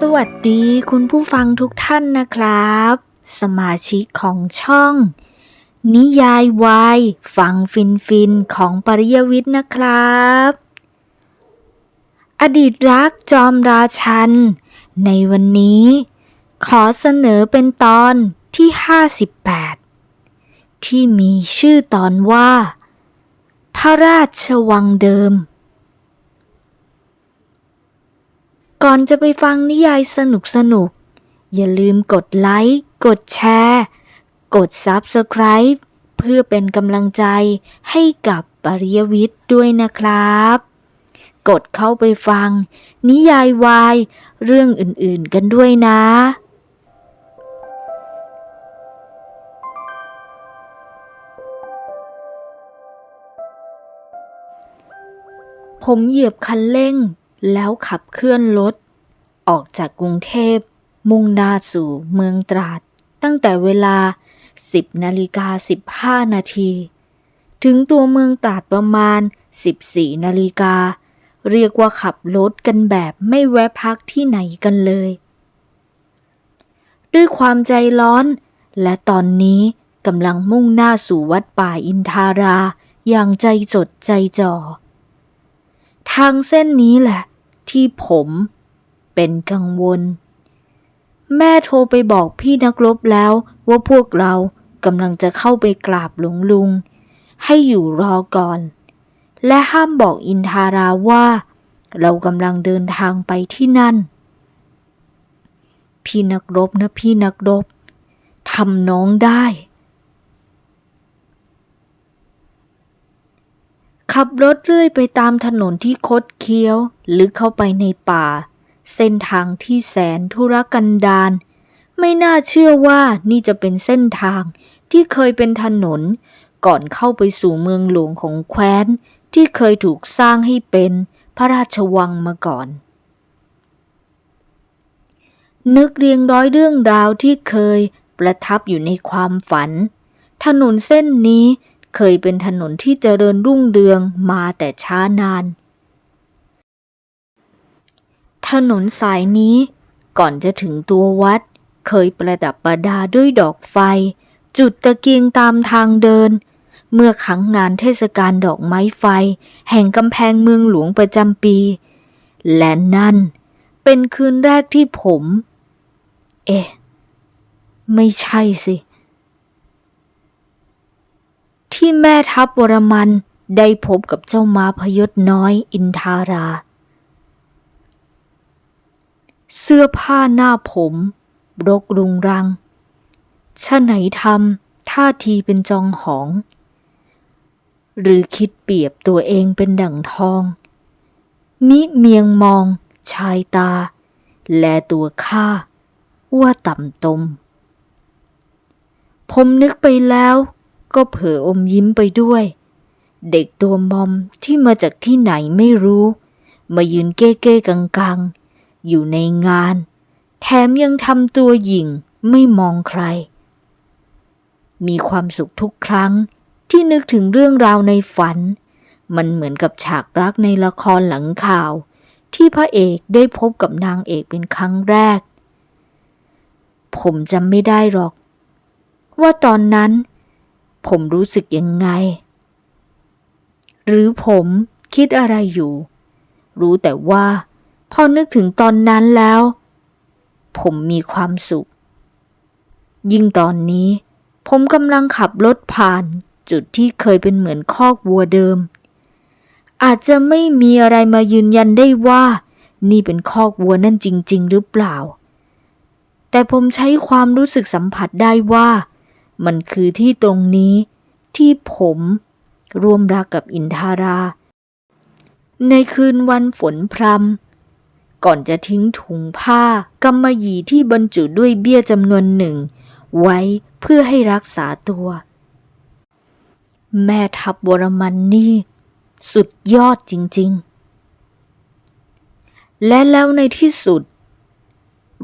สวัสดีคุณผู้ฟังทุกท่านนะครับ สมาชิกของช่อง นิยายวายฟังฟินฟินของปริยวิทย์นะครับ อดีตรักจอมราชัน ในวันนี้ ขอเสนอเป็นตอนที่ 58 ที่มีชื่อตอนว่า พระราชวังเดิม ก่อนจะไปฟังนิยายสนุกสนุกๆอย่าลืมกดไลค์ กดแชร์ กด Subscribe เพื่อเป็นกำลังใจให้กับปริยวิทย์ด้วยนะครับ กดเข้าไปฟัง นิยายวาย เรื่องอื่นๆกันด้วยนะผมเหยียบคันเร่ง แล้วขับเคลื่อนรถออกจากกรุงเทพ มุ่งหน้าสู่เมืองตราด ตั้งแต่เวลา 10นาฬิกา15 นาที ถึงตัวเมืองตราดประมาณ 14นาฬิกาเรียกว่าขับรถกันแบบไม่แวะพักที่ไหนกันเลย ด้วยความใจร้อน และตอนนี้กำลังมุ่งหน้าสู่วัดป่าอินทาราอย่างใจจดใจจ่อ ทางเส้นนี้แหละ ที่ผมเป็นกังวล แม่โทรไปบอกพี่นักรบแล้วว่าพวกเรากำลังจะเข้าไปกราบหลวงลุง ให้อยู่รอก่อน และห้ามบอกอินทาราว่า เรากำลังเดินทางไปที่นั่น พี่นักรบนะพี่นักรบทำน้องได้ ขับรถเรื่อยไปตามถนนที่คดเคี้ยว ลึกเข้าไปในป่า เส้นทางที่แสนทุรกันดารไม่น่าเชื่อว่านี่จะเป็นเส้นทางที่เคยเป็นถนน ก่อนเข้าไปสู่เมืองหลวงของแคว้น ที่เคยถูกสร้างให้เป็นพระราชวังมาก่อน นึกเรียงร้อยเรื่องราวที่เคยประทับอยู่ในความฝัน ถนนเส้นนี้ เคยเป็นถนนที่เจริญรุ่งเรืองมาแต่ช้านาน ถนนสายนี้ก่อนจะถึงตัววัด เคยประดับประดาด้วยดอกไฟ จุดตะเกียงตามทางเดิน เมื่อครั้งงานเทศกาลดอกไม้ไฟ แห่งกำแพงเมืองหลวงประจำปี และนั่นเป็นคืนแรกที่ผม เอ๊ะ ไม่ใช่สิ ที่แม่ทัพวรมันได้พบกับเจ้าม้าพยศน้อยอินทารา เสื้อผ้าหน้าผมรกรุงรังชะไหนทำท่าทีเป็นจองหอง หรือคิดเปรียบตัวเองเป็นดั่งทอง มิเมียงมองชายตา และตัวข้าว่าต่ำตม ผมนึกไปแล้ว ก็เผลออมยิ้มไปด้วย เด็กตัวมอมที่มาจากที่ไหนไม่รู้ มายืนเก้เก้กังกังๆ อยู่ในงาน แถมยังทำตัวหยิ่งไม่มองใคร มีความสุขทุกครั้งที่นึกถึงเรื่องราวในฝัน มันเหมือนกับฉากรักในละครหลังข่าว ที่พระเอกได้พบกับนางเอกเป็นครั้งแรก ผมจำไม่ได้หรอก ว่าตอนนั้น ผมรู้สึกยังไง หรือผมคิดอะไรอยู่ รู้แต่ว่า พอนึกถึงตอนนั้นแล้ว ผมมีความสุข ยิ่งตอนนี้ ผมกำลังขับรถผ่านจุดที่เคยเป็นเหมือนคอกวัวเดิม อาจจะไม่มีอะไรมายืนยันได้ว่า นี่เป็นคอกวัวนั่นจริง ๆ หรือเปล่า แต่ผมใช้ความรู้สึกสัมผัสได้ว่า มันคือที่ตรงนี้ที่ผมร่วมรักกับอินทารา ในคืนวันฝนพรำก่อนจะทิ้งถุงผ้ากำมะหยี่ที่บรรจุด้วยเบี้ยจำนวนหนึ่ง ไว้เพื่อให้รักษาตัว แม่ทัพวรมันนี่ สุดยอดจริง ๆ และแล้วในที่สุด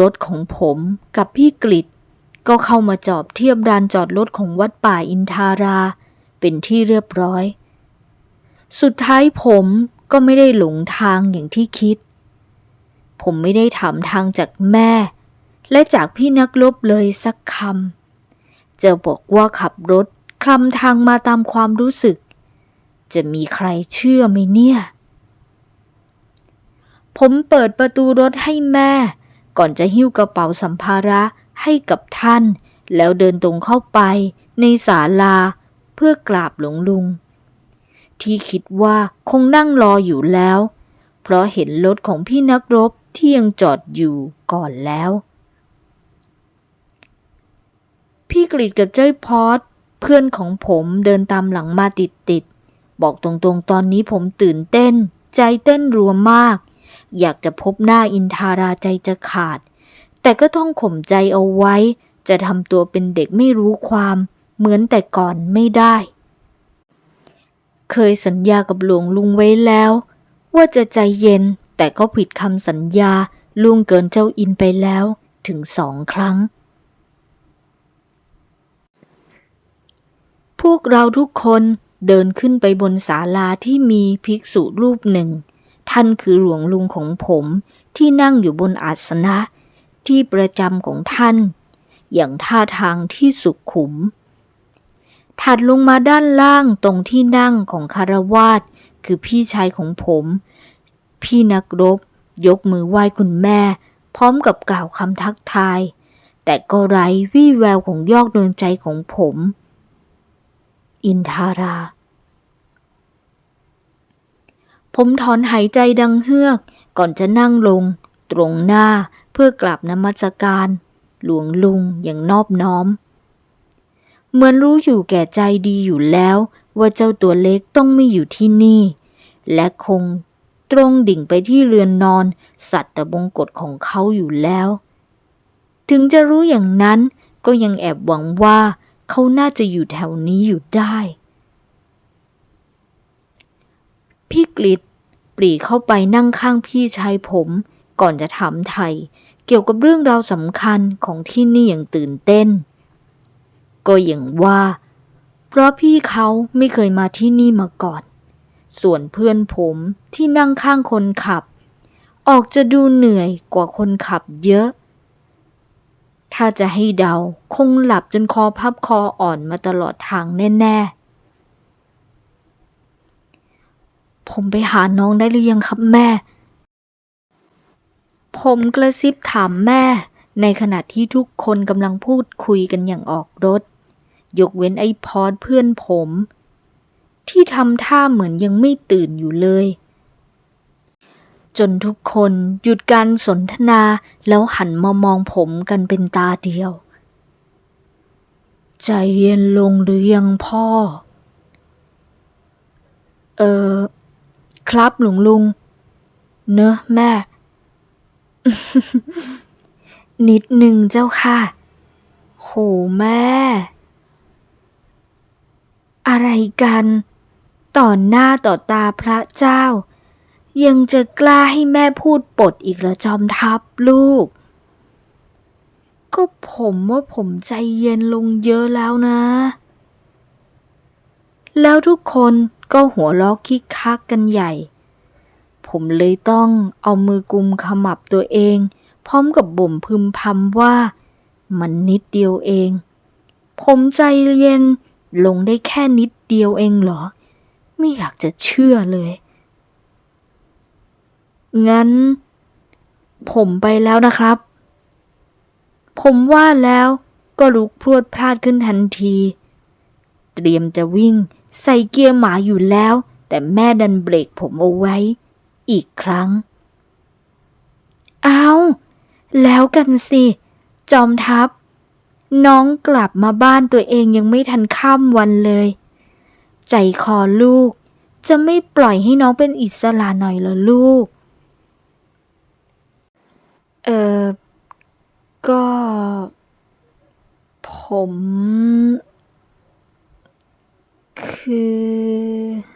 รถของผมกับพี่กฤษ ก็เข้ามาจอบเทียบดานจอดรถของวัดป่าอินทารา เป็นที่เรียบร้อย สุดท้ายผมก็ไม่ได้หลงทางอย่างที่คิด ผมไม่ได้ถามทางจากแม่ และจากพี่นักรบเลยสักคำจะบอกว่าขับรถคลำทางมาตามความรู้สึก จะมีใครเชื่อไหมเนี่ย ผมเปิดประตูรถให้แม่ ก่อนจะหิ้วกระเป๋าสัมภาระ ให้กับท่าน แล้วเดินตรงเข้าไปในศาลาเพื่อกราบหลวงลุง ที่คิดว่าคงนั่งรออยู่แล้ว เพราะเห็นรถของพี่นักรบที่ยังจอดอยู่ก่อนแล้ว พี่กรีดกับเจ้ยพอดเพื่อนของผมเดินตามหลังมาติดๆบอกตรงๆ ตอนนี้ผมตื่นเต้น ใจเต้นรัวมาก อยากจะพบหน้าอินทาราใจจะขาด แต่ก็ต้องข่มใจเอาไว้ จะทำตัวเป็นเด็กไม่รู้ความ เหมือนแต่ก่อนไม่ได้ เคยสัญญากับหลวงลุงไว้แล้ว ว่าจะใจเย็นแต่ก็ผิดคำสัญญาล่วงเกินเจ้าอินไปแล้วถึงสองครั้ง พวกเราทุกคนเดินขึ้นไปบนศาลาที่มีภิกษุรูปหนึ่ง ท่านคือหลวงลุงของผมที่นั่งอยู่บนอาสนะ ที่ประจำของท่าน อย่างท่าทางที่สุขุม ถัดลงมาด้านล่างตรงที่นั่งของคารวาสคือพี่ชายของผม พี่นักรบยกมือไหว้คุณแม่ พร้อมกับกล่าวคำทักทาย แต่ก็ไร้วี่แววของยอกดวงใจของผม อินทารา ผมถอนหายใจดังเฮือกก่อนจะนั่งลง ตรงหน้า พื่อกราบนมัสการ หลวงลุงอย่างนอบน้อม เหมือนรู้อยู่แก่ใจดีอยู่แล้ว ว่าเจ้าตัวเล็กต้องไม่อยู่ที่นี่ และคงตรงดิ่งไปที่เรือนนอน สัตว์ตะบงกฎของเขาอยู่แล้ว ถึงจะรู้อย่างนั้นก็ยังแอบหวังว่าเขาน่าจะอยู่แถวนี้อยู่ได้พี่กฤษปรีเข้าไปนั่งข้างพี่ชายผม ก่อนจะถามไทย เกี่ยวกับเรื่องราวสำคัญของที่นี่อย่างตื่นเต้น ก็อย่างว่า เพราะพี่เขาไม่เคยมาที่นี่มาก่อน ส่วนเพื่อนผมที่นั่งข้างคนขับ ออกจะดูเหนื่อยกว่าคนขับเยอะ ถ้าจะให้เดาคงหลับจนคอพับคออ่อนมาตลอดทางแน่ๆผมไปหาน้องได้หรือยังครับแม่ ผมกระซิบถามแม่ ในขณะที่ทุกคนกำลังพูดคุยกันอย่างออกรถ ยกเว้นไอ้พอดเพื่อนผม ที่ทำท่าเหมือนยังไม่ตื่นอยู่เลย จนทุกคนหยุดการสนทนาแล้วหันมามองผมกันเป็นตาเดียว ใจเย็นลงหรือยังพ่อ เออ ครับหลวงลุง เนอะแม่ นิดหนึ่งเจ้าค่ะ โหแม่ อะไรกัน ต่อหน้าต่อตาพระเจ้า ยังจะกล้าให้แม่พูดปดอีกเหรอจอมทัพลูก ก็ผมว่าผมใจเย็นลงเยอะแล้วนะ แล้วทุกคนก็หัวเราะคิกคักกันใหญ่ ผมเลยต้องเอามือกุมขมับตัวเอง พร้อมกับบ่มพึมพำว่า มันนิดเดียวเอง ผมใจเย็นลงได้แค่นิดเดียวเองเหรอ ไม่อยากจะเชื่อเลย งั้น ผมไปแล้วนะครับ ผมว่าแล้วก็ลุกพรวดพลาดขึ้นทันที เตรียมจะวิ่งใส่เกียร์หมาอยู่แล้ว แต่แม่ดันเบรกผมเอาไว้ อีกครั้ง เอาแล้วกันสิ จอมทัพ น้องกลับมาบ้านตัวเองยังไม่ทันข้ามวันเลย ใจคอลูก จะไม่ปล่อยให้น้องเป็นอิสระหน่อยเหรอลูก เออก็ ผม คือ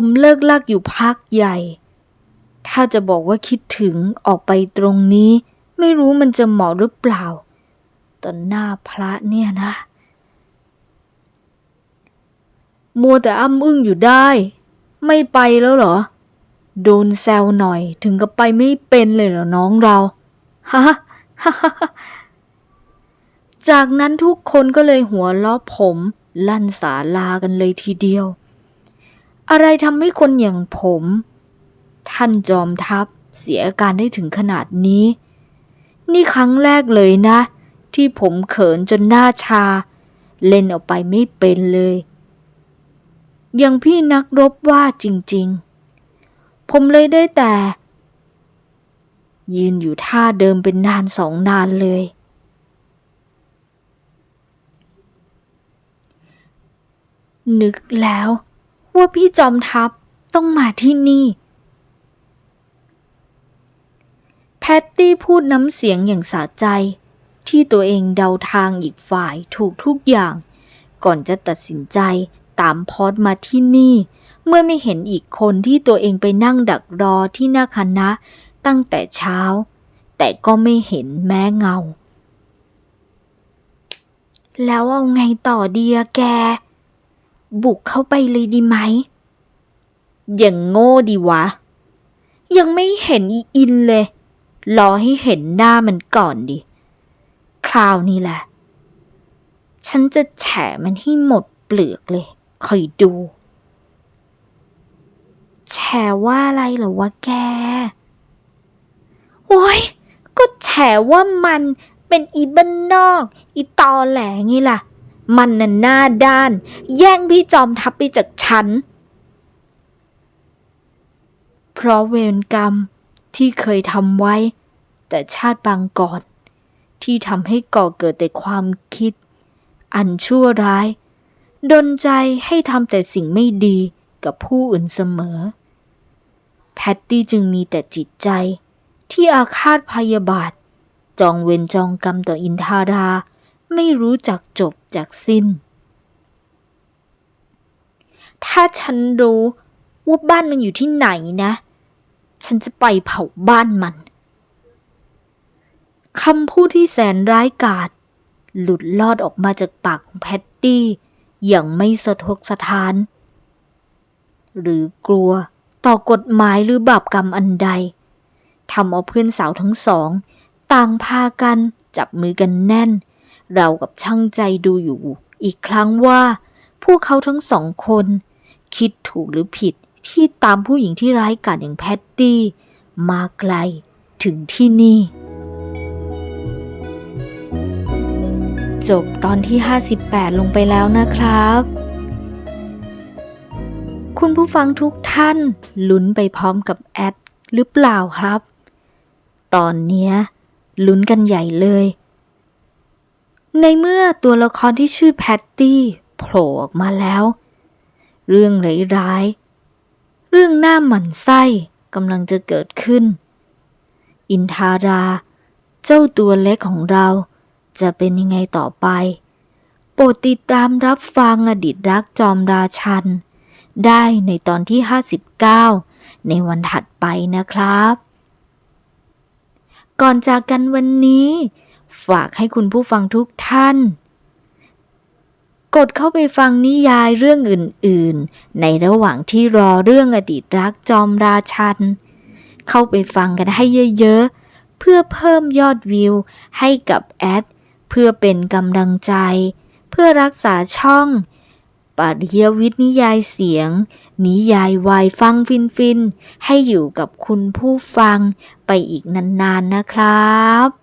มเลิกลักอยู่พักใหญ่ ถ้าจะบอกว่าคิดถึงออกไปตรงนี้ ไม่รู้มันจะเหมาะหรือเปล่าตอนหน้าพระเนี่ยนะ มัวแต่อ้ำอึ้งอยู่ได้ ไม่ไปแล้วเหรอ โดนแซวหน่อยถึงกับไปไม่เป็นเลยเหรอน้องเราฮะฮะฮะฮะจากนั้นทุกคนก็เลยหัวล้อผมลั่นสาลากันเลยทีเดียว อะไรทำให้คนอย่างผม ท่านจอมทัพเสียการได้ถึงขนาดนี้ นี่ครั้งแรกเลยนะ ที่ผมเขินจนหน้าชา เล่นออกไปไม่เป็นเลยอย่างพี่นักรบว่าจริง ๆ ผมเลยได้แต่ ยืนอยู่ท่าเดิมเป็นนานสองนานเลยนึกแล้ว ว่าพี่จอมทัพต้องมาที่นี่ แพตตี้พูดน้ำเสียงอย่างสะใจ ที่ตัวเองเดาทางอีกฝ่ายถูกทุกอย่าง ก่อนจะตัดสินใจตามพอดมาที่นี่ เมื่อไม่เห็นอีกคนที่ตัวเองไปนั่งดักรอที่หน้าคณะตั้งแต่เช้า แต่ก็ไม่เห็นแม้เงา แล้วเอาไงต่อดีอะแก บุกเข้าไปเลยดีไหม อย่างโง่ดีวะ ยังไม่เห็นอีอินเลย รอให้เห็นหน้ามันก่อนดิ คราวนี้แหละ ฉันจะแฉมันให้หมดเปลือกเลย คอยดู แฉว่าอะไรเหรอวะแก โอ้ยก็แฉว่ามันเป็นอีบ้านนอก อีตอแหลไงล่ะ มันน่ะหน้าด้าน แย่งพี่จอมทัพไปจากฉัน เพราะเวรกรรมที่เคยทำไว้ แต่ชาติบางก่อน ที่ทำให้ก่อเกิดแต่ความคิด อันชั่วร้าย ดนใจให้ทำแต่สิ่งไม่ดีกับผู้อื่นเสมอ แพตตี้จึงมีแต่จิตใจที่อาฆาตพยาบาท จองเวรจองกรรมต่ออินทารา ไม่รู้จักจบ จากสิ้น ถ้าฉันรู้ว่าบ้านมันอยู่ที่ไหนนะ ฉันจะไปเผาบ้านมันคำพูดที่แสนร้ายกาจหลุดลอดออกมาจากปากของแพตตี้อย่างไม่สะทกสะท้าน หรือกลัวต่อกฎหมายหรือบาปกรรมอันใดทำเอาเพื่อนสาวทั้งสอง ต่างพากันจับมือกันแน่น เรากับช่างใจดูอยู่ อีกครั้งว่า พวกเขาทั้งสองคน คิดถูกหรือผิดที่ตามผู้หญิงที่ร้ายกาจอย่างแพตตี้ มาไกลถึงที่นี่ จบตอนที่ 58 ลงไปแล้วนะครับ คุณผู้ฟังทุกท่านลุ้นไปพร้อมกับแอดหรือเปล่าครับ ตอนเนี้ยลุ้นกันใหญ่เลย ในเมื่อตัวละครที่ชื่อแพตตี้โผล่ออกมาแล้ว เรื่องร้ายๆเรื่องหน้าหมันไส้กำลังจะเกิดขึ้น อินทารา เจ้าตัวเล็กของเราจะเป็นยังไงต่อไป โปรดติดตามรับฟังอดีตรักจอมราชัน ได้ในตอนที่ 59 ในวันถัดไปนะครับ ก่อนจากกันวันนี้ ฝากให้คุณผู้ฟังทุกท่าน กดเข้าไปฟังนิยายเรื่องอื่น ๆ ในระหว่างที่รอเรื่องอดีตรักจอมราชัน เข้าไปฟังกันให้เยอะ ๆ เพื่อเพิ่มยอดวิวให้กับแอด เพื่อเป็นกำลังใจ เพื่อรักษาช่องปริยวิทย์นิยายเสียง นิยายวายฟังฟินฟินๆให้อยู่กับคุณผู้ฟังไปอีกนานๆนะครับ